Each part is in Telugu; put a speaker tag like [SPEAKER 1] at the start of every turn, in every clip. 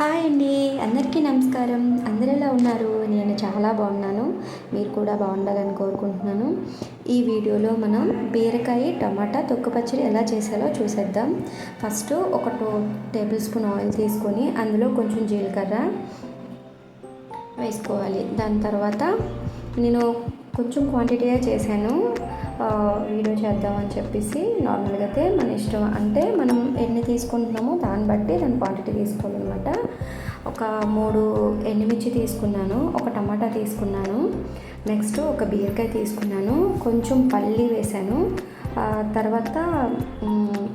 [SPEAKER 1] హాయ్ అండి. అందరికీ నమస్కారం. అందరు ఎలా ఉన్నారు? నేను చాలా బాగున్నాను. మీరు కూడా బాగుండాలని కోరుకుంటున్నాను. ఈ వీడియోలో మనం బీరకాయ టమాటా తొక్కు పచ్చడి ఎలా చేసాలో చూసేద్దాం. ఫస్ట్ ఒక టూ టేబుల్ స్పూన్ ఆయిల్ తీసుకొని అందులో కొంచెం జీలకర్ర వేసుకోవాలి. దాని తర్వాత నేను కొంచెం క్వాంటిటీగా చేశాను. వీడియో చేద్దామని చెప్పేసి నార్మల్గా అయితే మన ఇష్టం అంటే మనం తీసుకుంటున్నామో దాన్ని బట్టి దాని క్వాంటిటీ తీసుకోవాలన్నమాట. ఒక మూడు ఎండుమిర్చి తీసుకున్నాను ఒక టమాటా తీసుకున్నాను నెక్స్ట్ ఒక బీరకాయ తీసుకున్నాను కొంచెం పల్లి వేశాను తర్వాత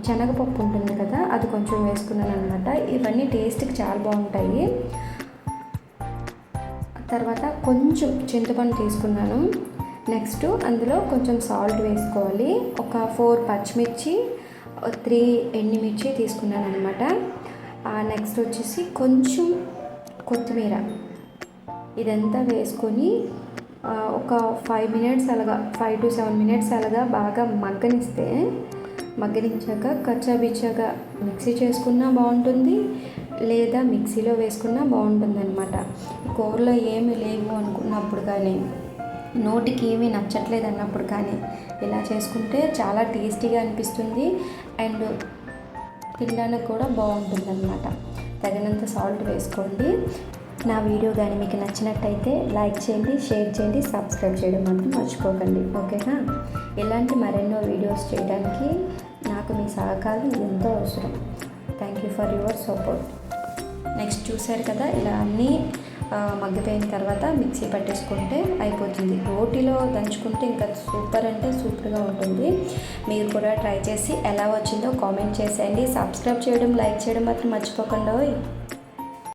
[SPEAKER 1] శనగపప్పు ఉంటుంది కదా అది కొంచెం వేసుకున్నాను అనమాట ఇవన్నీ టేస్ట్కి చాలా బాగుంటాయి. తర్వాత కొంచెం చింతపండు తీసుకున్నాను. నెక్స్ట్ అందులో కొంచెం సాల్ట్ వేసుకోవాలి. ఒక ఫోర్ పచ్చిమిర్చి త్రీ ఎండుమిర్చి తీసుకున్నాను అనమాట నెక్స్ట్ వచ్చేసి కొంచెం కొత్తిమీర. ఇదంతా వేసుకొని ఒక ఫైవ్ మినిట్స్ అలాగా ఫైవ్ టు సెవెన్ మినిట్స్ అలాగా బాగా మగ్గనిస్తే మగ్గనించాక కచ్చాబిచ్చాగా మిక్సీ చేసుకున్నా బాగుంటుంది లేదా మిక్సీలో వేసుకున్నా బాగుంటుంది అనమాట కూరలో ఏమి లేవు అనుకున్నప్పుడు కానీ. నోటికి ఏమీ నచ్చట్లేదు అన్నప్పుడు కానీ ఇలా చేసుకుంటే చాలా టేస్టీగా అనిపిస్తుంది అండ్ తినడానికి కూడా బాగుంటుంది అనమాట తగినంత సాల్ట్ వేసుకోండి. నా వీడియో కానీ మీకు నచ్చినట్టయితే లైక్ చేయండి షేర్ చేయండి సబ్స్క్రైబ్ చేయడం మాత్రం మర్చిపోకండి. ఓకేనా? ఇలాంటి మరెన్నో వీడియోస్ చేయడానికి నాకు మీ సహకారం ఎంతో అవసరం. Thank you for your support. Next చూసారు కదా ఇలా అన్నీ మగ్గిపోయిన తర్వాత మిక్సీ పట్టేసుకుంటే అయిపోతుంది. రోటీలో దంచుకుంటే ఇంకా సూపర్ అంటే సూపర్గా ఉంటుంది. మీరు కూడా ట్రై చేసి ఎలా వచ్చిందో కామెంట్ చేసేయండి. సబ్స్క్రైబ్ చేయడం లైక్ చేయడం మాత్రం మర్చిపోకుండా